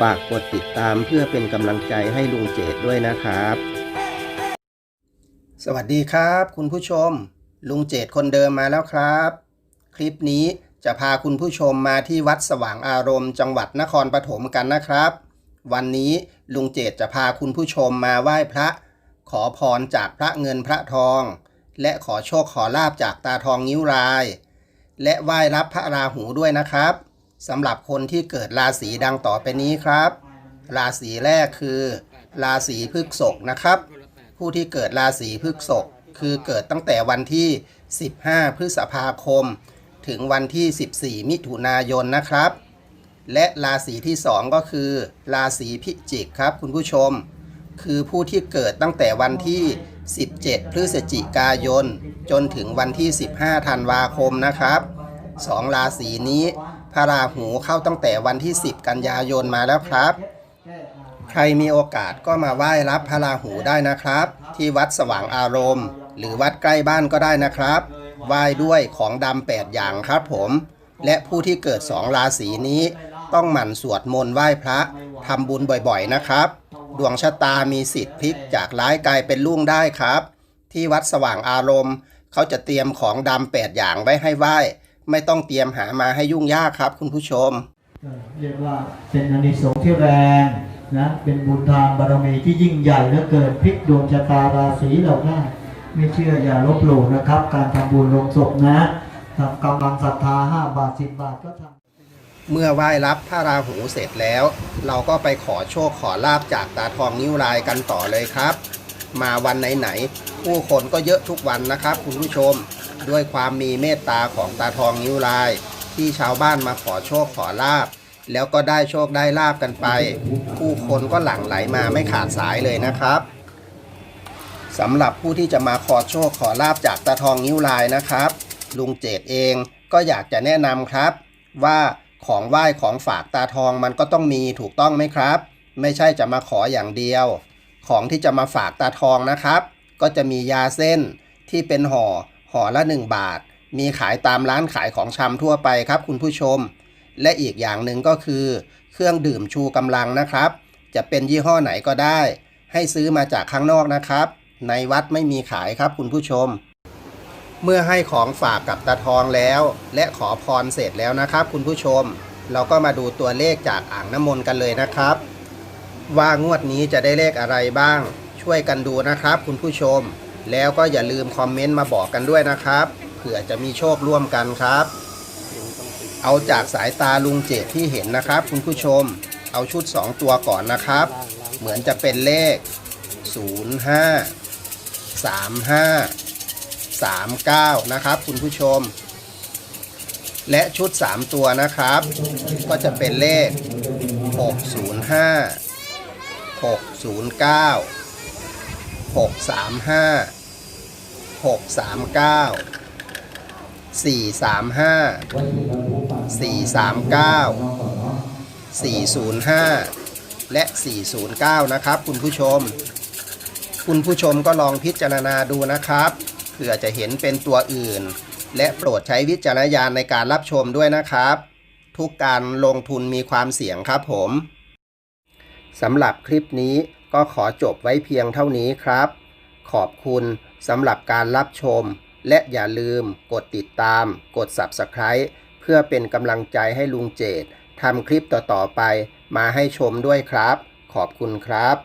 ฝากกดติดตามเพื่อเป็นกำลังใจให้ลุงเจดด้วยนะครับ สวัสดีครับ คุณผู้ชม ลุงเจดคนเดิมมาแล้วครับ คลิปนี้จะพาคุณผู้ชมมาที่วัดสว่างอารมณ์จังหวัดนครปฐมกันนะครับ วันนี้ลุงเจดจะพาคุณผู้ชมมาไหว้พระ ขอพรจากพระเงินพระทอง และขอโชคขอลาบจากตาทองนิ้วราย และไหว้รับพระราหูด้วยนะครับ สำหรับคนที่เกิดราศีดังต่อไปนี้ครับ ราศีแรกคือ ราศีพฤษภนะครับ ผู้ที่เกิดราศีพฤษภคือเกิดตั้งแต่วันที่ 15 พฤษภาคม ถึงวันที่ 14 มิถุนายนนะครับ และราศีที่ 2 ก็คือ ราศีพิจิกครับคุณผู้ชม คือผู้ที่เกิดตั้งแต่วันที่ 17 พฤศจิกายน จนถึงวันที่ 15 ธันวาคมนะครับสองราศีนี้ ระราหูเข้าตั้งแต่วันที่ 10 กันยายนมาแล้วครับ ใครมีโอกาสก็มาไหว้รับพระราหูได้นะครับ ที่วัดสว่างอารมณ์ หรือวัดใกล้บ้านก็ได้นะครับ ไหว้ด้วยของดำแปดอย่างครับผม และผู้ที่เกิดสองราศีนี้ ต้องหมั่นสวดมนต์ไหว้พระทำบุญบ่อยๆนะครับ ดวงชะตามีสิทธิ์พลิกจากร้ายกลายเป็นรุ่งได้ครับ ที่วัดสว่างอารมณ์ เขาจะเตรียมของดำแปดอย่างไว้ให้ไหว้ ไม่ต้องเตรียมหามาให้ยุ่งยากครับ คุณผู้ชมเรียกว่าเป็นอานิสงส์ที่แรงนะเป็นบุญทานบารมีที่ยิ่งใหญ่เหลือเกินพลิกดวงชะตาราศีเราได้ไม่เชื่ออย่าลบหลู่นะครับ การทำบุญลงศพนะทำกำลังศรัทธา5บาท10บาทก็ทำเมื่อไหว้รับพระราหูเสร็จแล้ว เราก็ไปขอโชคขอลาบจากตาทองนิ้วรายกันต่อเลยครับ มาวันไหนๆผู้คนก็เยอะทุกวันนะครับ คุณผู้ชม ด้วยความมีเมตตาของตาทองนิ้วราย ที่ชาวบ้านมาขอโชคขอลาบ แล้วก็ได้โชคได้ลาบกันไป ผู้คนก็หลั่งไหลมาไม่ขาดสายเลยนะครับสำหรับผู้ที่จะมาขอโชคขอลาบจากตาทองนิ้วรายนะครับ ลุงเจดเองก็อยากจะแนะนำครับ ว่าของไหว้ของฝากตาทองมันก็ต้องมีถูกต้องไหมครับ ไม่ใช่จะมาขออย่างเดียว ของที่จะมาฝากตาทองนะครับ ก็จะมียาเส้นที่เป็นห่อ ห่อละ 1 บาท มีขายตามร้านขายของชำทั่วไปครับคุณผู้ชม และอีกอย่างหนึ่งก็คือ เครื่องดื่มชูกำลังนะครับ จะเป็นยี่ห้อไหนก็ได้ ให้ซื้อมาจากข้างนอกนะครับ ในวัดไม่มีขายครับคุณผู้ชม เมื่อให้ของฝากกับตาทองแล้ว และขอพรเสร็จแล้วนะครับ คุณผู้ชม เราก็มาดูตัวเลขจากอ่างน้ำมนต์กันเลยนะครับ ว่างวดนี้จะได้เลขอะไรบ้าง ช่วยกันดูนะครับ คุณผู้ชม แล้วก็อย่าลืมคอมเมนต์มาบอกกันด้วยนะครับเผื่อจะมีโชคร่วมกันครับ เอาจากสายตาลุงเจดที่เห็นนะครับ คุณผู้ชมเอาชุด 2 ตัวก่อนนะครับ เหมือนจะเป็นเลข 05 35 39 นะครับ คุณผู้ชม และชุด 3 ตัวนะครับ ก็จะเป็นเลข 605 609 635 639 435 439 405 และ 409 นะครับ คุณผู้ชม คุณผู้ชมก็ลองพิจารณาดูนะครับเผื่อจะเห็นเป็นตัวอื่น และโปรดใช้วิจารณญาณในการรับชมด้วยนะครับ ทุกการลงทุนมีความเสี่ยงครับผมสำหรับคลิปนี้ก็ขอจบไว้เพียงเท่านี้ครับ ขอบคุณ สำหรับการรับชม และอย่าลืมกดติดตาม กด Subscribe เพื่อเป็นกำลังใจให้ลุงเจดทำคลิปต่อๆไปมาให้ชมด้วยครับ ขอบคุณครับ